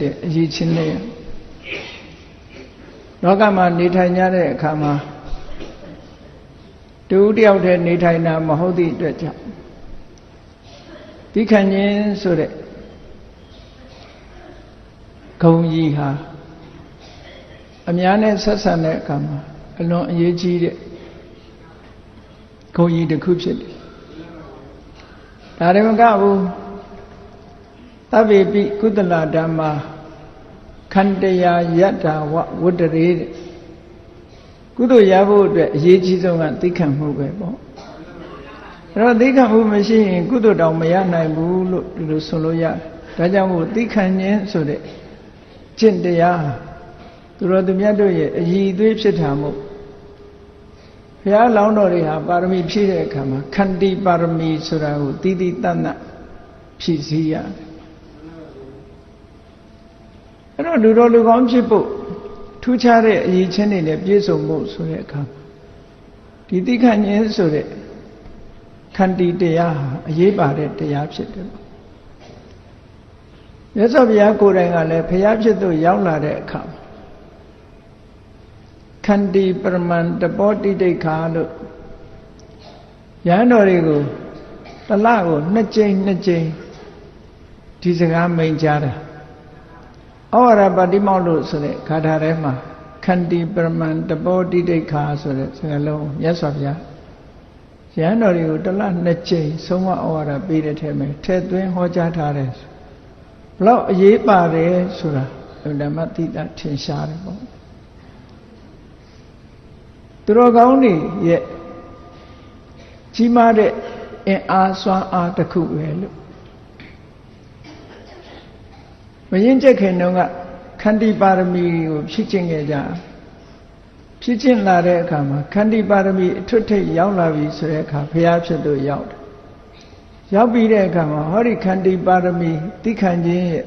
တဲ့အရေးချင်းတွေလောကမှာနေထိုင်ကြတဲ့အခါမှာတူတယောက်တည်းနေထိုင်တာမဟုတ်သည့်အတွက်ကြောင့်ဒီခံခြင်းဆိုတဲ့ဂုံကြီးဟာအများနဲ့ဆက်ဆံတဲ့အခါမှာအလွန်အရေးကြီးတဲ့ဂုံကြီးတစ်ခုဖြစ်တယ်ဒါရမကဘူး သဗ္ဗေပိကုသလဓမ္မာခန္တရာယတ္တာဝဝတ္တရေတဲ့ကုသိုလ်ရဖို့အတွက်အရေးကြီးဆုံးကသိခံမှုပဲပေါ့အဲ့တော့သိခံမှုမရှိရင်ကုသိုလ်တောင်မရနိုင်ဘူးလို့ဒီလိုဆိုလို့ရတယ်ဒါကြောင့်မို့သိခံခြင်းဆိုတဲ့ကျင့်တရားသူတော်သူမြတ်တို့ရဲ့အည်အသွေးဖြစ်တာမို့ဘုရားလောင်းတော်တွေဟာပါရမီဖြည့်တဲ့အခါမှာခန္တီပါရမီဆိုတာကိုတည်တည်တတ်တတ်ဖြည့်စည်းရတယ် အဲ့တော့လူတော်လူကောင်းဖြစ်ဖို့ထူးခြားတဲ့အရေးချင်းတွေနဲ့ပြည့်စုံဖို့ဆိုတဲ့အခါဒီတိခဏ်ဉင်းဆိုတဲ့ခန္တီတရားဟာအရေးပါတဲ့တရားဖြစ်တယ်ပေါ့မြတ်စွာဘုရားကိုယ်တိုင်ကလည်းဘုရားဖြစ်သူရောက်လာတဲ့အခါခန္တီပရမန်တပောတိတိခါလို့ရဟန်းတော်တွေကိုတလကိုနှစ်ကြိမ်နှစ်ကြိမ်ဒီစကားမိန်ကြားတာ ဩဝရပါတိမောက်လို့ဆိုတဲ့ဂါထာထဲမှာခန္တီပရမန်တပောတိတိခါဆိုတဲ့စကားလုံးမြတ်စွာဘုရားရဟန်းတော်တွေကိုတလနှစ်ကြိမ်ဆုံးမဩဝါဒပေးတဲ့ထဲမှာထဲသွင်းဟောကြားထားတယ်ဘလောက်အရေးပါတယ်ဆိုတာဓမ္မတိတာထင်ရှားတယ်ပေါ့သူတော်ကောင်းတွေရဲ့ကြီးမားတဲ့အင်အားစွမ်းအားတစ်ခုပဲလို့ မရင်ကျက်ခင်တုန်းကခန္တီပါရမီကိုဖြည့်ကျင့်ခဲ့ကြဖြည့်ကျင့်လာတဲ့အခါမှာခန္တီပါရမီအထွတ်ထိပ်ရောက်လာပြီဆိုတဲ့အခါဘုရားဖြစ်လို့ရောက်တယ်ရောက်ပြီးတဲ့အခါမှာဟောဒီခန္တီပါရမီသိခံခြင်းရဲ့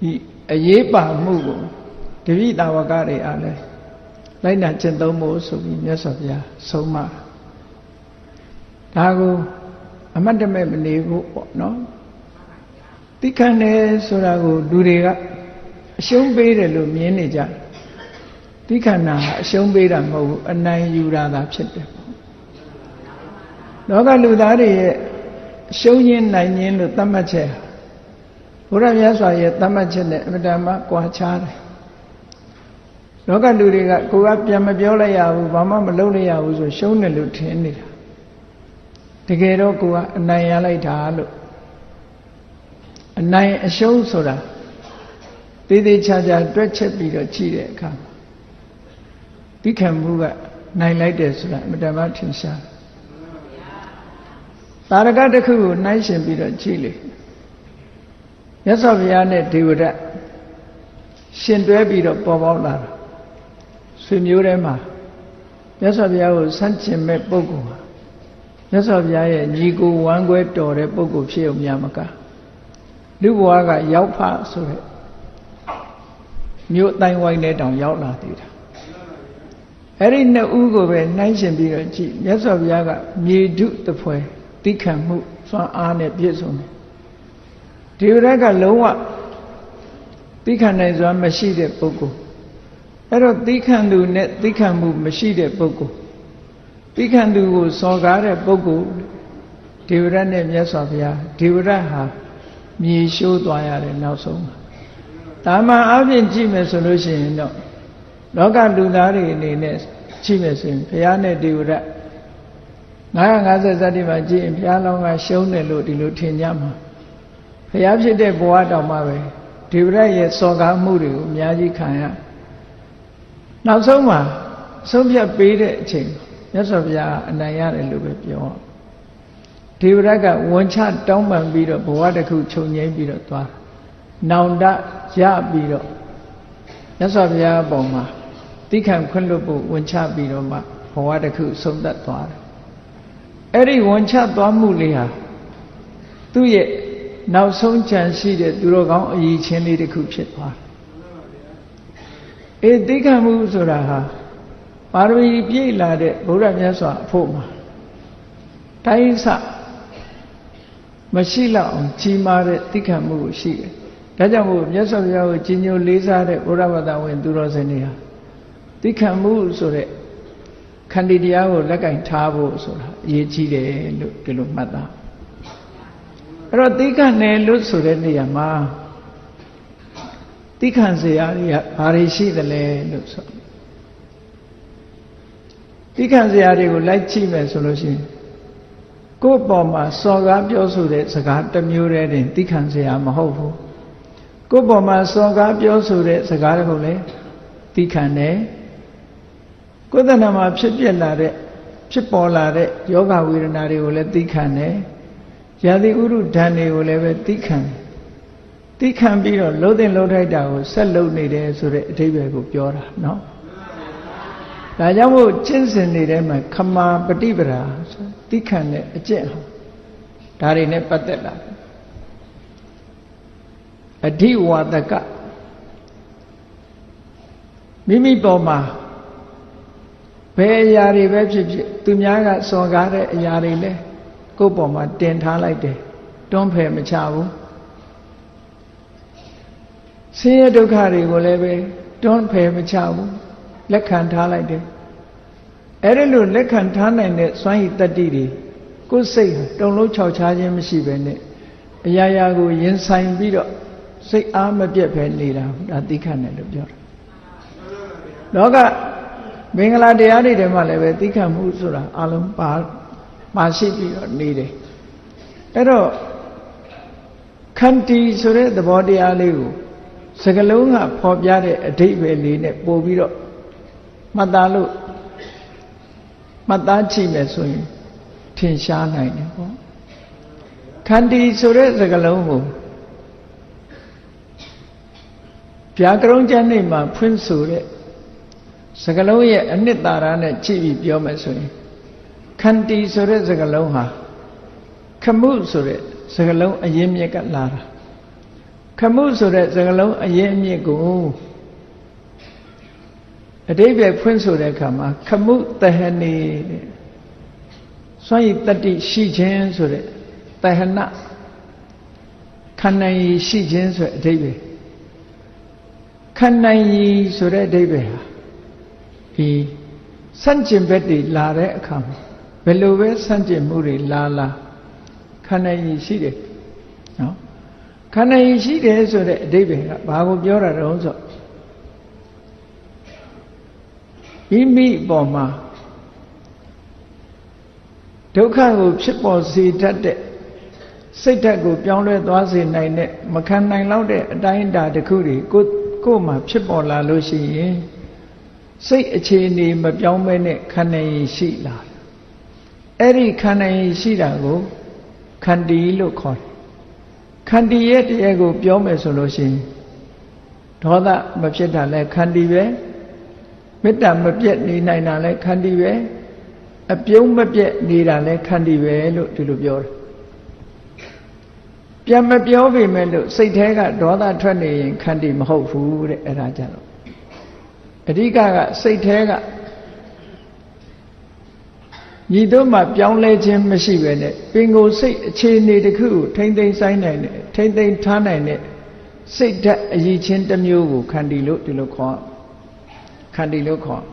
ဒီအရေးပါမှုကိုတပိတာဝကတွေအားလဲလိုက်နာကျင့်သုံးဖို့ဆိုပြီးမြတ်စွာဘုရားဆုံးမဒါကိုအမတ်တမဲ့မနေဘူးပေါ့နော် သိခံတယ်ဆိုတာကိုလူတွေကအရှုံးပေးတယ်လို့မြင်နေကြတယ်သိခံတာအရှုံးပေးတာမဟုတ်ဘူးအနိုင်ယူတာသာဖြစ်တယ်လောကလူသားတွေရဲ့ရှုံးရင်းနိုင်ရင်းလို့သတ်မှတ်ချက်ဘုရားမြတ်စွာရဲ့သတ်မှတ်ချက်နဲ့အမတန်မှကွာခြားတယ်လောကလူတွေကကိုကပြန်မပြောလိုက်ရဘူးဘာမှမလုပ်လိုက်ရဘူးဆိုရှုံးတယ်လို့ထင်နေတာတကယ်တော့ကိုကအနိုင်ရလိုက်တာလို့ အနိုင်အရှုံးဆိုတာသေးသေးချာချာတွက်ချက်ပြီးတော့ကြည့်တဲ့အခါဒီခံမှုကနိုင်လိုက်တယ်ဆိုတာအမတန်မှထင်ရှားတာရကတစ်ခုကိုနှိုင်းရှင်ပြီးတော့ကြည့်လေမြတ်စွာဘုရားနဲ့ဒေဝဒတ်ရှင်တွဲပြီးတော့ပေါ်ပေါက်လာတာဆွေမျိုးထဲမှာမြတ်စွာဘုရားကိုဆန့်ကျင်မဲ့ပုဂ္ဂိုလ်ဟာမြတ်စွာဘုရားရဲ့ညီကိုဝမ်းခွဲတော်တဲ့ပုဂ္ဂိုလ်ဖြစ်ုံများမက လူဘဝကရောက်ဖဆိုတဲ့မြို့တိုင်းဝိုင်းနဲ့တောင်ရောက်လာသေးတာအဲ့ဒီနှစ်ဦးကိုပဲနှိုင်းရှင်ပြီးတော့ကြည့်မြတ်စွာဘုရားကမြေဓုတပွဲတိခံမှုစွမ်းအားနဲ့ပြည့်စုံတယ်ဒီရက်ကလုံးဝတိခံနိုင်စွမ်းမရှိတဲ့ပုဂ္ဂိုလ်အဲ့တော့တိခံသူနဲ့တိခံမှုမရှိတဲ့ပုဂ္ဂိုလ်တိခံသူကိုစော်ကားတဲ့ပုဂ္ဂိုလ်ဒေဝရတ်နဲ့မြတ်စွာဘုရားဒေဝရတ်ဟာ မြေရှိုးသွားရတယ်နောက်ဆုံးဒါမှအပြင်ကြည့်မယ်ဆိုလို့ရှိရင်တော့လောကလူသားတွေအနေနဲ့ကြည့်မယ်ဆိုရင်ဘုရားနဲ့ဒေဝရတ်950ဇတ်တိမှာကြည့်ရင်ဘုရားလောင်းကရှုံးတယ်လို့ဒီလိုထင်ကြမှာဘုရားဖြစ်တဲ့ဘဝတောင်မှပဲဒေဝရတ်ရဲ့စော်ကားမှုတွေကိုအများကြီးခံရနောက်ဆုံးမှာဆုံးဖြတ်ပေးတဲ့အချိန်မြတ်စွာဘုရားအနိုင်ရတယ်လို့ပဲပြော ဒေဝရတ်ကဝန်ချတောင်းပန်ပြီးတော့ဘဝတစ်ခုခြုံငိမ့်ပြီးတော့သွားနောင်တရပြီးတော့မြတ်စွာဘုရားအပေါ်မှာတိခံခွင့်လွတ်ဖို့ဝန်ချပြီးတော့မှဘဝတစ်ခုဆုံးသက်သွားတယ်အဲ့ဒီဝန်ချသွားမှုလေးဟာသူ့ရဲ့နောက်ဆုံးကြံရှိတဲ့သူတော်ကောင်းအည်ချင်းလေးတစ်ခုဖြစ်သွားတယ်အေးတိခံမှုဆိုတာဟာပါရမီပြည့်လာတဲ့ဗုဒ္ဓမြတ်စွာအဖို့မှာတိုင်းစ မရှိလောက်အောင်ကြီးမားတဲ့တိခံမှုကိုရှိတယ်တဒါကြောင့်မို့မြတ်စွာဘုရားကိုကြီးညိုလေးစားတဲ့ဘုရားဘာသာဝင် သူတော်စင်တွေဟာသိခံမှုဆိုတဲ့ခန္တီတရားကိုလက်ကင်ထားဖို့ဆိုတာအရေးကြီးတယ်လို့ဒီလိုမှတ်သားအဲ့တော့သိခံတယ်လို့ဆိုတဲ့နေရာမှာသိခံစရာတွေကဘာတွေရှိသလဲလို့ဆိုသိခံစရာတွေကိုလိုက်ကြည့်မယ်ဆိုလို့ရှိရင် ကိုယ့်ပေါ်မှာစော်ကားပြောဆိုတဲ့စကားတစ်မျိုးတည်းတင်သိခံစရာမဟုတ်ဘူးကိုယ့်ပေါ်မှာစော်ကားပြောဆိုတဲ့စကားတွေကိုလည်းသိခံတယ်ကိုယ်တဏ္ဍာမှာဖြစ်ပြလာတဲ့ဖြစ်ပေါ်လာတဲ့ယောဂဝေဒနာတွေကိုလည်းသိခံတယ်။ယာတိဥရုဓာန်တွေကိုလည်းပဲသိခံတယ်။သိခံပြီးတော့လှုပ်တဲ့လှုပ်ထိုက်တာကိုဆက်လှုပ်နေတယ်ဆိုတဲ့အဓိပ္ပာယ်ကိုပြောတာနော်။ ဒါကြောင့်မို့ကျင့်စဉ်နေတဲ့မှာခမာပฏิပဒါဆိုသိခံတဲ့အကျင့်ဟာဒါတွေနဲ့ပတ်သက်လာတယ်။အဓိဝါဒကမိမိပေါ်မှာဘယ်အရာတွေပဲဖြစ်ဖြစ်သူများကစော်ကားတဲ့အရာတွေလဲကိုယ့်ပေါ်မှာတင်ထားလိုက်တယ်တွန်းဖယ်မချဘူးဆင်းရဲဒုက္ခတွေကိုလည်းပဲတွန်းဖယ်မချဘူး လက်ခံထားလိုက်တယ်အဲ့ဒီလိုလက်ခံထားနိုင်တဲ့စွမ်းရည်တတ္တိတွေကိုယ်စိတ်ဟာတုံလုံးခြောက်ခြားခြင်းမရှိဘဲနဲ့အရာရာကိုရင်ဆိုင်ပြီးတော့စိတ်အားမပြတ်ပဲနေတာဒါသိခတ်တယ်လို့ပြောတာလောကမင်္ဂလာတရားတွေထဲမှာလည်းပဲသိခံမှုဆိုတာအလုံးပါပါရှိပြီးတော့နေတယ်အဲ့တော့ခန္တီဆိုတဲ့သဘောတရားလေးကိုစကလုံးကဖော်ပြတဲ့အဓိပ္ပာယ်လေးနဲ့ပို့ပြီးတော့ မှတ်သားလို့မှတ်သားကြည့်မယ်ဆိုရင်ထင်ရှားနိုင်တယ်ပေါ့ခန္တီဆိုတဲ့စကလုံးကိုဗျာကရုံးကျမ်းနေမှာဖွင့်ဆိုတဲ့စကလုံးရဲ့အနှစ်သာရနဲ့ကြည့်ပြီးပြောမယ်ဆိုရင်ခန္တီဆိုတဲ့စကလုံးဟာခမှုဆိုတဲ့စကလုံးအရင်မြစ်ကလာတာခမှုဆိုတဲ့စကလုံးအရင်မြစ်ကို အတိပ္ပယ်ဖွင့်ဆိုတဲ့အခါမှာခမှုတဟနေတဲ့စွန့်ရည်တတိရှိခြင်းဆိုတဲ့တဟနခန္ဓာရည်ရှိခြင်းဆိုတဲ့အဓိပ္ပာယ်ခန္ဓာရည်ဆိုတဲ့အဓိပ္ပာယ်ဟာဒီစန့်ကျင်ဘက်တွေလာတဲ့အခါမှာဘယ်လိုပဲစန့်ကျင်မှုတွေလာလာခန္ဓာရည်ရှိတယ်နော်ခန္ဓာရည်ရှိတယ်ဆိုတဲ့အဓိပ္ပာယ်ကဘာကိုပြောတာတုံးဆို မိမိပေါ်မှာဒုက္ခကိုဖြစ်ပေါ်စေတတ်တဲ့စိတ်ဓာတ်ကိုပြောင်းလဲသွားစေနိုင်တဲ့မခံနိုင်တော့တဲ့အတိုင်းအတာတစ်ခုတွေကိုကိုယ်မှာဖြစ်ပေါ်လာလို့ရှိရင်စိတ်အခြေအနေမပြောင်းမဲနဲ့ခန္ဓာရည်ရှိလာအဲ့ဒီခန္ဓာရည်ရှိတာကိုခန္တီလို့ခေါ်တယ်ခန္တီရဲ့တရားကိုပြောမယ်ဆိုလို့ရှိရင်ဒေါသမဖြစ်တာလဲခန္တီပဲ မေတ္တာမပြတ်နေနိုင်တာလဲခန္တီပဲအပြုံးမပြတ်နေတာလဲခန္တီပဲလို့ဒီလိုပြောတယ်ပြန်မပြောပေမဲ့လို့စိတ်แท้ကဒေါသထွက်နေရင်ခန္တီမဟုတ်ဘူးတဲ့အဲ့ဒါကြတော့အဓိကကစိတ်แท้ကညီတို့မှပြောင်းလဲခြင်းမရှိပဲနဲ့ပင်ကိုယ်စိတ်အခြေအနေတစ်ခုကိုထိမ့်သိမ်းဆိုင်နိုင်တဲ့ထိမ့်သိမ်းထားနိုင်တဲ့စိတ်ဓာတ်အည်ချင်းတစ်မျိုးကိုခန္တီလို့ဒီလိုခေါ်ခ န္တီလို့ခေါ်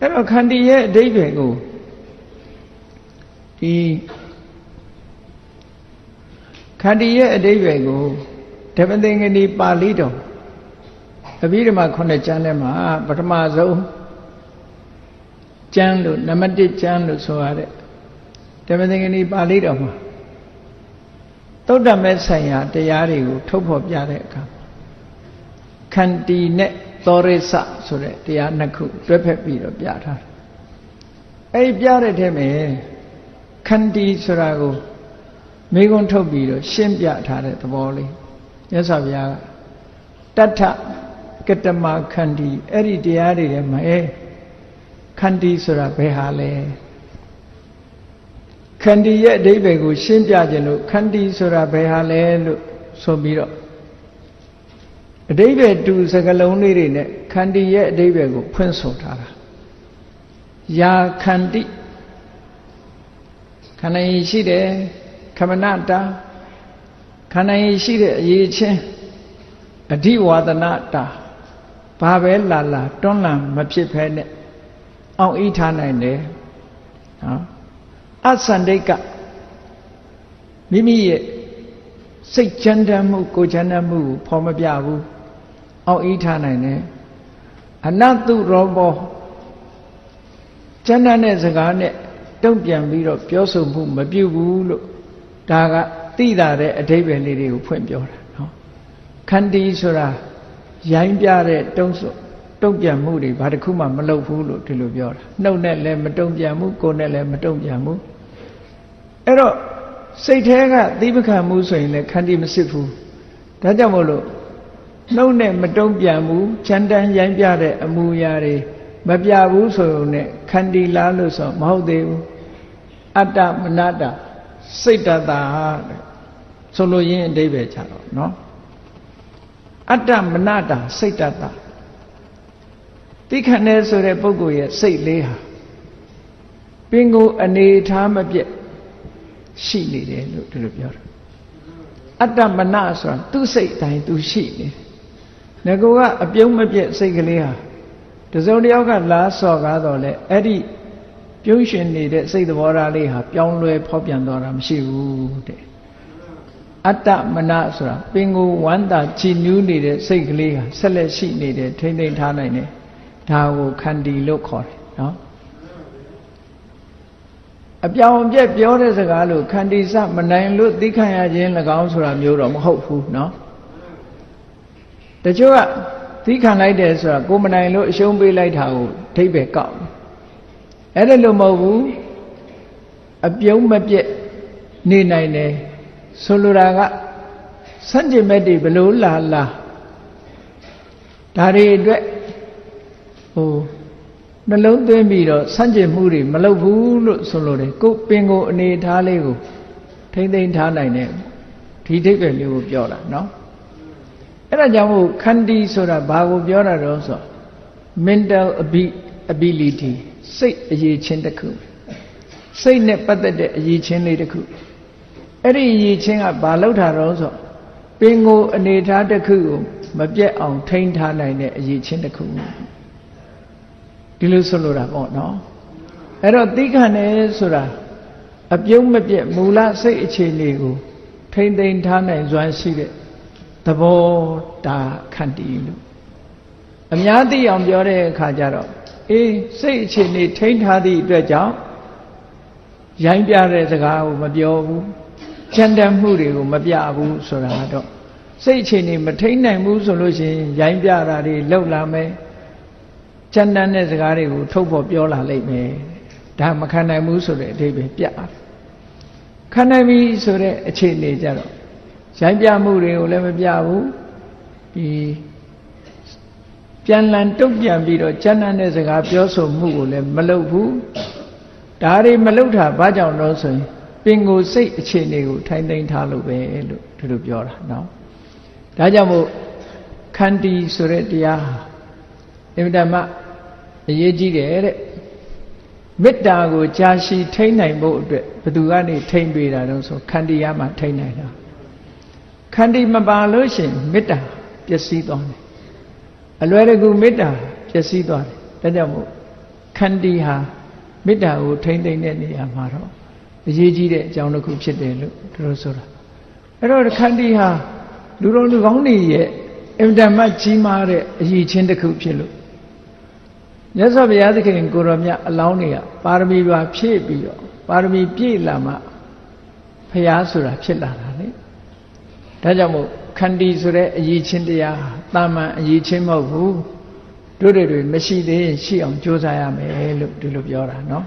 အဲ့တော့ခန္တီရဲ့အဓိပ္ပာယ်ကိုဒီခန္တီရဲ့အဓိပ္ပာယ်ကိုဓမ္မသင်္ကနီပါဠိတော်အဘိဓမ္မာခုနှစ်ကျမ်းထဲမှာပထမဆုံးကျမ်းလို့နံပါတ်1ကျမ်းလို့ဆိုရတဲ့ဓမ္မသင်္ကနီပါဠိတော်မှာသုတ္တမဲဆိုင်ရာတရားတွေကိုထုတ်ဖော်ပြတဲ့အခါခန္တီနဲ့ သောရိစဆိုတဲ့တရားနှစ်ခုတွဲဖက်ပြီးတော့ပြထားတယ်။အဲဒီပြတဲ့ထဲမှာခန္တီဆိုတာကိုမိကုံထုတ်ပြီးတော့ရှင်းပြထားတဲ့သဘောလေးမြတ်စွာဘုရားကတထကတမခန္တီအဲ့ဒီတရားတွေထဲမှာအဲခန္တီဆိုတာဘယ်ဟာလဲခန္တီရဲ့အဓိပ္ပာယ်ကိုရှင်းပြခြင်းလို့ခန္တီဆိုတာဘယ်ဟာလဲလို့ဆိုပြီးတော့ အဓိပ္ပာယ်တူစကလုံးလေးတွေနဲ့ခန္တီရဲ့အဓိပ္ပာယ်ကိုဖွင့်ဆိုထားတာယာခန္တိခန္ဓာရင်ရှိတယ်ခမနတာခန္ဓာရင်ရှိတဲ့အရေးချင်းအဓိဝါဒနာတာဘာပဲလာလာတွန်းလှန်မဖြစ်ဖဲနဲ့အောင်ဤထားနိုင်တယ်နော်အသန္တိကမိမိရဲ့စိတ်ချမ်းသာမှုကိုယ်ချမ်းသာမှုကိုဖော်မပြဘူး အောင်ဤထားနိုင်တယ်အနတုရောဘောချမ်းသာတဲ့စကားနဲ့တုံ့ပြန်ပြီးတော့ပြောဆိုမှုမပြုဘူးလို့ဒါကသိတာတဲ့အဓိပ္ပာယ်လေးတွေကိုဖွင့်ပြောတာနော်ခန္တီဆိုတာရိုင်းပြတဲ့တုံးဆိုတုံ့ပြန်မှုတွေဘာတစ်ခုမှမလုပ်ဘူးလို့ဒီလိုပြောတာနှုတ်နဲ့လည်းမတုံ့ပြန်ဘူးကိုယ်နဲ့လည်းမတုံ့ပြန်ဘူးအဲ့တော့စိတ်แท้ကသီးပခံမှုဆိုရင်လည်းခန္တီမစစ်ဘူးဒါကြောင့်မို့လို့ နှုတ်နဲ့မတုံ့ပြန်ဘူးချန်တန်ရိုင်းပြတဲ့အမူအရာတွေမပြဘူးဆိုုံနဲ့ခန္တီလားလို့ဆိုမဟုတ်သေးဘူးအတ္တမနတ္တစိတ်တတာဆိုလိုရင်းအတိပ္ပယ်ချတော့နော်အတ္တမနတ္တစိတ်တတာတိခဏဲဆိုတဲ့ပုဂ္ဂိုလ်ရဲ့စိတ်လေးဟာပင်ကိုအနေထားမပြတ်ရှိနေတယ်လို့ဒီလိုပြောတာအတ္တမနဆိုတာသူ့စိတ်တိုင်းသူရှိနေတယ် ငါကအပြုံးမပြတ်စိတ်ကလေးဟာတစုံတစ်ယောက်ကလာစော်ကားတော့လေအဲ့ဒီပြုံးရှင်နေတဲ့စိတ်သဘောထားလေးဟာပြောင်းလဲဖောက်ပြန်သွားတာမရှိဘူးတဲ့အတ္တမနဆိုတာပင်ကိုဝမ်းသာချီနူးနေတဲ့စိတ်ကလေးဟာဆက်လက်ရှိနေတယ်ထိမ့်သိမ့်ထားနိုင်တယ်ဒါကိုခန္တီလို့ခေါ်တယ်နော်အပြောင်ပြက်ပြောတဲ့စကားလို့ခန္တီစမနိုင်လို့သိခံရခြင်း၎င်းဆိုတာမျိုးတော့မဟုတ်ဘူးနော် တချို့ကသီးခံလိုက်တယ်ဆိုတာကိုမနိုင်လို့အရှုံးပေးလိုက်တာကိုအဓိပ္ပာယ်ကောက်အဲ့ဒါလို့မဟုတ်ဘူးအပြုံးမပြက်နေနိုင်တယ်ဆိုလိုတာကစန့်ကျင်ဘက်တွေဘလို့လာလာဒါတွေအတွက်ဟိုနှလုံးသွင်းပြီးတော့စန့်ကျင်မှုတွေမလုပ်ဘူးလို့ဆိုလိုတယ်ကိုပင်ကိုအနေထားလေးကိုထိမ့်သိမ့်ထားနိုင်တယ်ဒီဒိဋ္ဌိလေးကိုပြောတာနော် အဲ့ဒါကြောင့်မို့ခန္တီဆိုတာဘာကိုပြောတာတော့ဆို mental ability စိတ်အရေးချင်းတစ်ခုစိတ်နဲ့ပတ်သက်တဲ့အရေးချင်းလေးတစ်ခုအဲ့ဒီအရေးချင်းကဘာလောက်တာတော့ဆိုပင်ကိုအနေထားတစ်ခုကိုမပြတ်အောင်ထိန်းထားနိုင်တဲ့အရေးချင်းတစ်ခုဒီလိုဆိုလိုတာပေါ့နော်အဲ့တော့သိခံတယ်ဆိုတာအပြုံးမပြတ်မူလစိတ်အခြေအနေကိုထိမ့်သိမ်းထားနိုင်စွမ်းရှိတဲ့ သဘောတာခန္တီလို့အများသိအောင်ပြောတဲ့အခါကျတော့အေးစိတ်အခြေအနေထိန်းထားသည့်အတွက်ကြောင့်ရိုင်းပြတဲ့စကားကိုမပြောဘူးချမ်းတမ်းမှုတွေကိုမပြဘူးဆိုတာတော့စိတ်အခြေအနေမထိန်းနိုင်ဘူးဆိုလို့ရှိရင်ရိုင်းပြတာတွေလောက်လာမယ်ချမ်းတမ်းတဲ့စကားတွေကိုထုတ်ဖို့ပြောလာလိမ့်မယ်ဒါမခံနိုင်ဘူးဆိုတဲ့အဓိပ္ပာယ်ပြတယ်ခံနိုင်ပြီဆိုတဲ့အခြေအနေကြတော့ ရိုင်းပြမှုတွေကိုလည်းမပြဘူးဒီပြန်လန်တုတ်ပြန်ပြီးတော့ကျမ်းမ်းတဲ့စကားပြောဆိုမှုကိုလည်းမလုပ်ဘူးဒါတွေမလုပ်တာဘာကြောင့်လို့ဆိုရင်ပင်ကိုစိတ်အခြေအနေကိုထိုင်သိမ်းထားလို့ပဲလို့ဒီလိုပြောတာနော်ဒါကြောင့်မို့ခန္တီဆိုတဲ့တရားဟာအင်မတန်မှအရေးကြီးတယ်တဲ့မေတ္တာကိုကြာရှည်ထိန်းနိုင်ဖို့အတွက်ဘယ်သူကနေထိန်းပေးတာတော့ဆိုခန္တီရမှာထိန်းနိုင်တာ ခန္တီမပါလို့ရှင်မေတ္တာပျက်စီးသွားတယ်အလွယ်တကူမေတ္တာပျက်စီးသွားတယ်ဒါကြောင့်မို့ခန္တီဟာမေတ္တာကိုထိမ့်သိမ့်တဲ့နေရာမှာတော့အရေးကြီးတဲ့အကြောင်းတစ်ခုဖြစ်တယ်လို့သူတို့ဆိုတာအဲ့တော့ခန္တီဟာလူတော်လူကောင်းတွေရဲ့အင်တမတ်ကြီးမားတဲ့အရေးချင်းတစ်ခုဖြစ်လို့မြတ်စွာဘုရားသခင်ကိုရောမြတ်အလောင်းတွေကပါရမီပါဖြည့်ပြီးတော့ပါရမီပြည့်လာမှဘုရားဆိုတာဖြစ်လာတာလေ ဒါကြောင့်မို့ခန္တီဆိုတဲ့အရေးချင်းတရားတာမန်အရေးချင်းမဟုတ်ဘူးတို့တွေမရှိသေးရင်ရှိအောင်ကြိုးစားရမယ်လို့ဒီလိုပြောတာနော်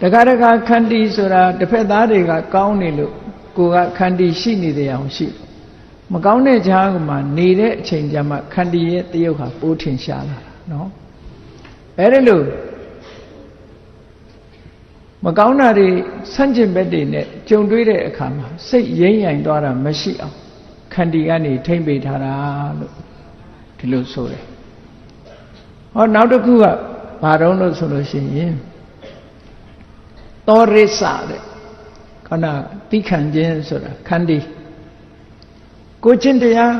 တခါတခါခန္တီဆိုတာတစ်ဖက်သားတွေကကောင်းနေလို့ကိုကခန္တီရှိနေတယ်အောင်ရှိမကောင်းတဲ့ကြားကမှနေတဲ့အချိန်ကျမှခန္တီရဲ့တယုတ်ဟာပိုးထင်ရှားလာတာနော်အဲဒီလို့ မကောင်းတာတွေဆန့်ကျင်ဘက်တွေနဲ့ကြုံတွေ့တဲ့အခါမှာစိတ်ရိမ့်ရိုင်သွားတာမရှိအောင်ခန္တီကနေထိမ့်ပေထားတာလို့ဒီလိုဆိုတယ်ဟောနောက်တစ်ခုကဘာတော့လို့ဆိုလို့ရှိရင်သောရိစတဲ့ခဏတိခံခြင်းဆိုတာခန္တီကိုချင်းတရား